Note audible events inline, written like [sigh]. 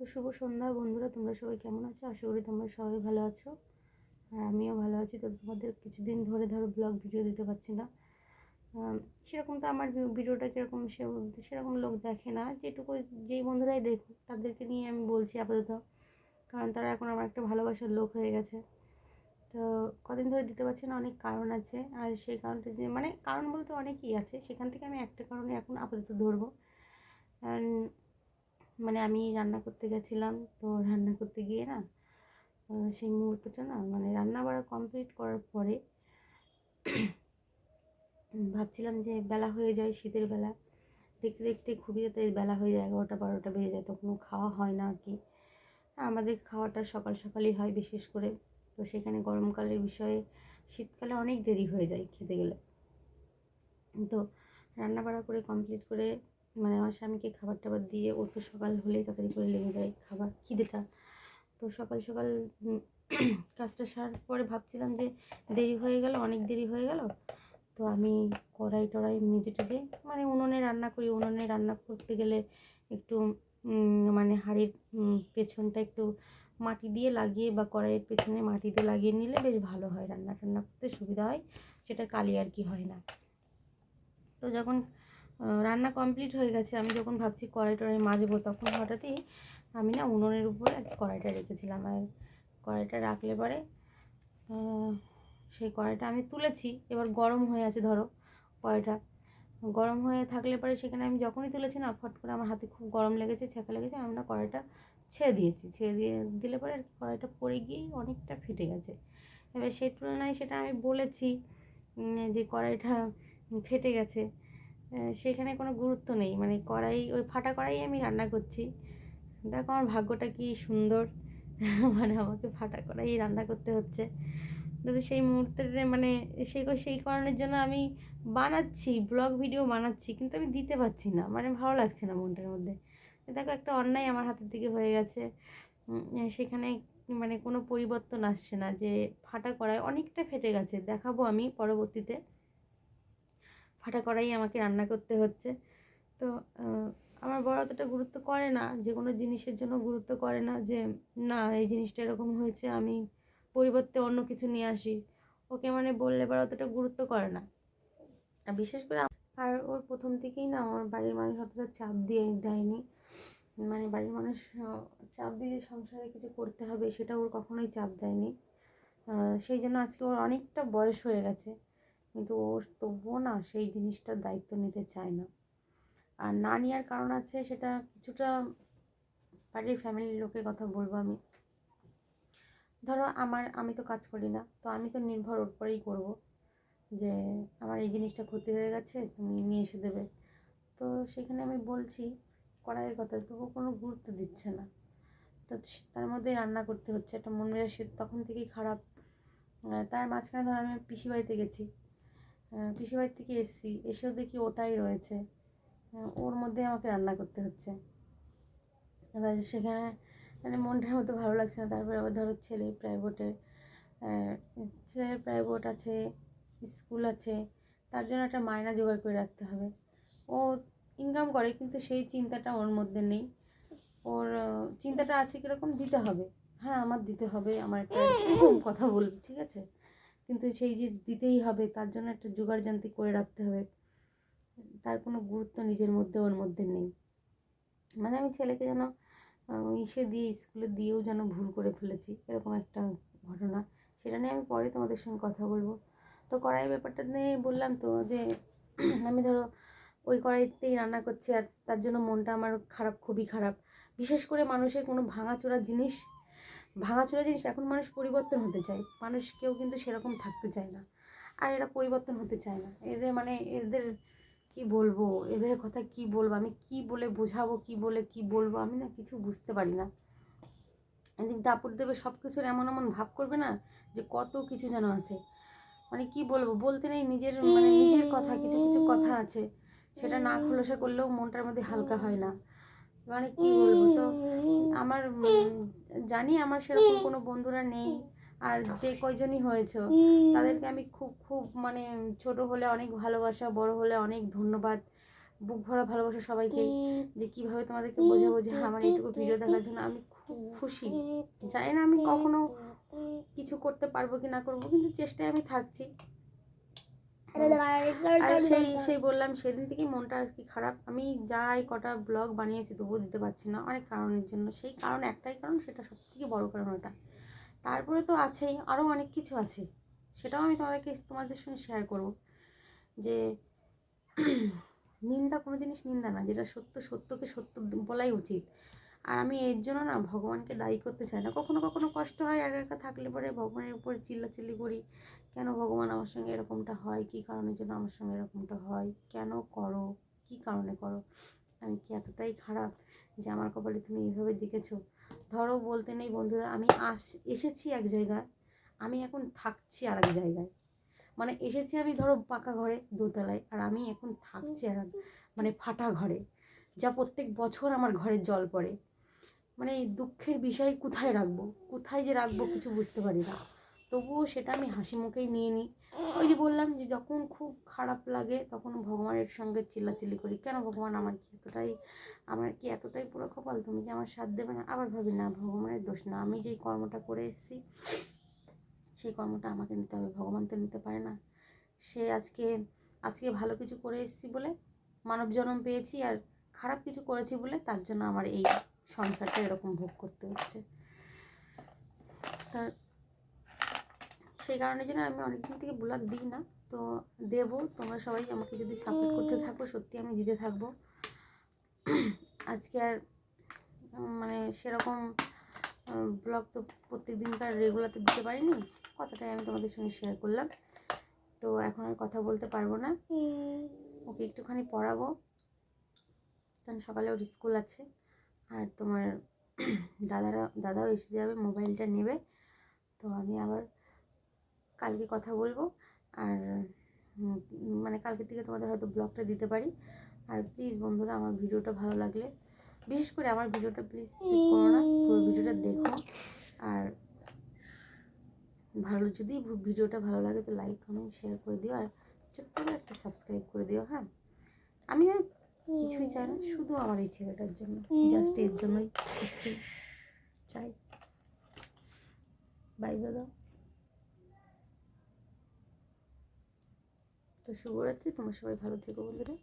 তো শুভ সন্ধ্যা বন্ধুরা, তোমরা সবাই কেমন আছো? আশা করি তোমরা সবাই ভালো আছো। আর আমিও ভালো আছি। তো তোমাদের কিছুদিন ধরে ধরো ব্লগ ভিডিও দিতে পারছি না। সেরকম তো আমার ভিডিওটা কীরকম সে সেরকম লোক দেখে না। যেটুকু যেই বন্ধুরাই দেখুক, তাদেরকে নিয়ে আমি বলছি আপাতত। কারণ তারা এখন আমার একটা ভালোবাসার লোক হয়ে গেছে। তো কদিন ধরে দিতে পারছি না, অনেক কারণ আছে। আর সেই কারণটা যে মানে কারণ বলতে অনেকই আছে। সেখান থেকে আমি একটা কারণে এখন আপাতত ধরবো। কারণ মানে আমি রান্না করতে গেছিলাম তো রান্না করতে গিয়ে না সেই মুহূর্তটা না মানে রান্না বাড়া কমপ্লিট করার পরে ভাবছিলাম যে বেলা হয়ে যায় শীতের বেলা। দেখতে দেখতে খুবই যাতে বেলা হয়ে যায়, এগারোটা বারোটা বেজে যায়, তখনও খাওয়া হয় না আর কি আমাদের খাওয়াটা সকাল সকালই হয় বিশেষ করে। তো সেখানে গরমকালের বিষয়ে শীতকালে অনেক দেরি হয়ে যায় খেতে গেলে। তো রান্না বাড়া করে কমপ্লিট করে মানে আমার স্বামীকে খাবার টাবার দিয়ে ও তো সকাল হলেই তাড়াতাড়ি করে লেগে যায় খাবার, খিদেটা। তো সকাল সকাল [clears throat] কাজটা সারার পরে ভাবছিলাম যে দেরি হয়ে গেল, অনেক দেরি হয়ে গেল। তো আমি কড়াই টড়াই মেজে টেজে মানে উনুনে রান্না করি। উনুনে রান্না করতে গেলে একটু মানে হাঁড়ির পেছনটা একটু মাটি দিয়ে লাগিয়ে বা কড়াইয়ের পেছনে মাটি দিয়ে লাগিয়ে নিলে বেশ ভালো হয় রান্না টান্না করতে, সুবিধা হয়। সেটা কালি আর কি হয় না। তো যখন রান্না কমপ্লিট হয়ে গেছে, আমি যখন ভাবছি কড়াই টড়াই মাজবো, তখন হঠাৎই আমি না উনুনের উপরে আর কি কড়াইটা রেখেছিলাম। আর কড়াইটা রাখলে পরে সেই কড়াইটা আমি তুলেছি, এবার গরম হয়ে আছে ধরো কড়াইটা। গরম হয়ে থাকলে পরে সেখানে আমি যখনই তুলেছি না, ফট করে আমার হাতে খুব গরম লেগেছে, ছ্যাঁকা লেগেছে, আমি না কড়াইটা ছেড়ে দিয়েছি। ছেড়ে দিয়ে দিলে পরে আর কড়াইটা পড়ে গিয়েই অনেকটা ফেটে গেছে। এবার সেই তুলনায় সেটা আমি বলেছি যে কড়াইটা ফেটে গেছে। সেখানে কোনো গুরুত্ব নেই। মানে কড়াই, ওই ফাটা কড়াই আমি রান্না করছি। দেখো আমার ভাগ্যটা কি সুন্দর। [laughs] মানে আমাকে ফাটা কড়াই রান্না করতে হচ্ছে। যদি সেই মুহূর্তে মানে সেই সেই কারণের জন্য আমি বানাচ্ছি ব্লগ ভিডিও বানাচ্ছি, কিন্তু আমি দিতে পারছি না। মানে ভালো লাগছে না মনটার মধ্যে। দেখো একটা অন্যায় আমার হাতের দিকে হয়ে গেছে। সেখানে মানে কোনো পরিবর্তন আসছে না যে ফাটা কড়াই অনেকটা ফেটে গেছে। দেখাবো আমি পরবর্তীতে। ফাটা করাই আমাকে রান্না করতে হচ্ছে। তো আমার বড় অতটা গুরুত্ব করে না যে কোনো জিনিসের জন্য গুরুত্ব করে না যে, না, এই জিনিসটা এরকম হয়েছে, আমি পরিবর্তে অন্য কিছু নিয়ে আসি। ওকে মানে বললে বড় অতটা গুরুত্ব করে না। বিশেষ করে আর ওর প্রথম থেকেই না আমার বাড়ির মানুষ অতটা চাপ দিয়ে দেয়নি। মানে বাড়ির মানুষ চাপ দিয়ে সংসারে কিছু করতে হবে, সেটা ওর কখনোই চাপ দেয়নি। সেই জন্য আজকে ওর অনেকটা বয়স হয়ে গেছে। কিন্তু ও তবুও না সেই জিনিসটার দায়িত্ব নিতে চায় না। আর না নেওয়ার কারণ আছে সেটা কিছুটা বাড়ির ফ্যামিলির লোকের কথা বলব আমি। ধরো আমার, আমি তো কাজ করি না, তো আমি তো নির্ভর ওর পরেই করব যে আমার এই জিনিসটা ক্ষতি হয়ে গেছে, তুমি নিয়ে এসে দেবে। তো সেখানে আমি বলছি কড়াইয়ের কথা, তবু কোনো গুরুত্ব দিচ্ছে না। তো তার মধ্যে রান্না করতে হচ্ছে, একটা মন মেজাজ তখন থেকেই খারাপ। তার মাঝখানে ধর আমি পিসি বাড়িতে গেছি। আহ, পিসি বাড়ি থেকে এসেছি। এসেও দেখি ওটাই রয়েছে। ওর মধ্যে আমাকে রান্না করতে হচ্ছে। এবার সেখানে মানে মনটার মতো ভালো লাগছে না। তারপরে আবার ধরো ছেলে প্রাইভেটে ছেলের প্রাইভেট আছে স্কুল আছে তার জন্য একটা মায়না জোগাড় করে রাখতে হবে। ও ইনকাম করে কিন্তু সেই চিন্তাটা ওর মধ্যে নেই। ওর চিন্তাটা আছে কীরকম দিতে হবে। হ্যাঁ আমার দিতে হবে আমার একটা কথা বলবে ঠিক আছে? কিন্তু সেই যে দিতেই হবে, তার জন্য একটা জোগাড় জান্তি করে রাখতে হবে। তার কোনো গুরুত্ব নিজের মধ্যে, ওর মধ্যে নেই। মানে আমি ছেলেকে যেন ইসে দিয়ে, স্কুলে দিয়েও যেন ভুল করে ফেলেছি, এরকম একটা ঘটনা। সেটা নিয়ে আমি পরে তোমাদের সঙ্গে কথা বলব। তো কড়াই ব্যাপারটা নিয়ে বললাম তো যে, [clears throat] আমি ধরো, ওই কড়াইতেই রান্না করছি আর তার জন্য মনটা আমার খারাপ, খুবই খারাপ। বিশেষ করে মানুষের কোনো ভাঙাচোরা জিনিস ভাঙাচোরা জিনিস এখন মানুষ পরিবর্তন হতে চায়। মানুষ কেউ কিন্তু সেরকম থাকতে চায় না। আর এরা পরিবর্তন হতে চায় না। এদের মানে এদের কি বলব? এদের কথা কি বলব? আমি কি বলে বোঝাবো? কি বলে কি বলব? আমি না কিছু বুঝতে পারি না। এদিক দাপট দেবে সব কিছুর এমন এমন ভাব করবে না যে কত কিছু যেন আছে। মানে কি বলব? বলতে নেই, নিজের মানে নিজের কথা, কিছু কিছু কথা আছে। সেটা না খোলসা করলেও মনটার মধ্যে হালকা হয় না। মানে কি বলব তো? আমার জানি আমার সেরকম কোনো বন্ধুরা নেই আর যে কয়জনই হয়েছে তাদেরকে আমি খুব খুব মানে ছোট হলে অনেক ভালোবাসা বড় হলে অনেক ধন্যবাদ। বুক ভরা ভালোবাসা সবাইকে যে কীভাবে তোমাদেরকে বোঝাবো যে হ্যাঁ, আমার এইটুকু ভিডিও দেখার জন্য আমি খুব খুশি। জানি না আমি কখনো কিছু করতে পারব কি না করব কিন্তু চেষ্টায় আমি থাকছি। আর সেই সেই বললাম সেদিন থেকে মনটা আর কি খারাপ। আমি যাই কটা ব্লগ বানিয়েছি তবুও দিতে পারছি না অনেক কারণের জন্য। সেই কারণ একটাই কারণ সেটা সব থেকে বড়ো কারণ ওটা। তারপরে তো আছেই আরও অনেক কিছু আছে। সেটাও আমি তোমাদেরকে তোমাদের সঙ্গে শেয়ার করব। যে [clears throat] নিন্দা কোনো জিনিস নিন্দা না যেটা সত্য সত্যকে সত্য বলাই উচিত। আর আমি এর জন্য না ভগবানকে দায়ী করতে চাই না। কখনো কখনো কষ্ট হয় একা একা থাকলে পরে ভগবানের উপর চিল্লাচিল্লি করি, কেন ভগবান আমার সঙ্গে এরকমটা হয়? কী কারণের জন্য আমার সঙ্গে এরকমটা হয়? কেন করো? কী কারণে করো? আমি কি এতটাই খারাপ যে আমার কপালে তুমি এইভাবে দেখেছ? ধরো বলতে নেই বন্ধুরা, আমি আস, এসেছি এক জায়গায়, আমি এখন থাকছি আর এক জায়গায়। মানে এসেছি আমি ধরো পাকা ঘরে, দোতলায়, আর আমি এখন থাকছি আর মানে ফাটা ঘরে, যা প্রত্যেক বছর আমার ঘরে জল পড়ে। মানে এই দুঃখের বিষয় কোথায় রাখব? কোথায় যে রাখব কিছু বুঝতে পারি না। তবুও সেটা আমি হাসি মুখেই নিয়ে নিই। ওই যে বললাম যে যখন খুব খারাপ লাগে তখন ভগবানের সঙ্গে চিল্লাচিল্লি করি। কেন ভগবান আমার কি এতটাই, আমার কি এতটাই পুরো কপাল? তুমি কি আমার সাথ দেবে না? আবার ভাবি, না, ভগবানের দোষ না। আমি যেই কর্মটা করে এসেছি, সেই কর্মটা আমাকে নিতে হবে। ভগবান তো নিতে পারে না। সে আজকে আজকে ভালো কিছু করে এসেছি বলে মানব জন্ম পেয়েছি আর খারাপ কিছু করেছি বলে তার জন্য আমার এই সংসারটা এরকম ভোগ করতে হচ্ছে। তার সেই কারণে জন্য আমি অনেকদিন থেকে ব্লগ দিই না। তো দেব তোমরা সবাই আমাকে যদি সাপোর্ট করতে থাকো সত্যি আমি দিতে থাকব। আজকে আর মানে সেরকম ব্লগ তো প্রত্যেক দিনকার রেগুলার তো দিতে পারিনি। কথাটাই আমি তোমাদের সঙ্গে শেয়ার করলাম। তো এখন আর কথা বলতে পারব না। ওকে একটুখানি পড়াবো। কারণ সকালে ওর স্কুল আছে। আর তোমার দাদারা, দাদাও এসে যাবে, মোবাইলটা নেবে। তো আমি আবার কালকে কথা বলব। আর মানে কালকে থেকে তোমাদের হয়তো ব্লগটা দিতে পারি। আর প্লিজ বন্ধুরা, আমার ভিডিওটা ভালো লাগলে, বিশেষ করে আমার ভিডিওটা প্লিজ করো না। পুরো ভিডিওটা দেখো। আর ভালো, যদি ভিডিওটা ভালো লাগে তো লাইক কমেন্ট শেয়ার করে দিও। আর ছোট্ট করে একটা সাবস্ক্রাইব করে দিও হ্যাঁ? আমি কিছুই চাই না শুধু আমার এই ছেলেটার জন্য জাস্ট এর জন্যই চাই। বাই দাদা তো শুভরাত্রি তোমার সবাই ভালো থেকো বন্ধুরা।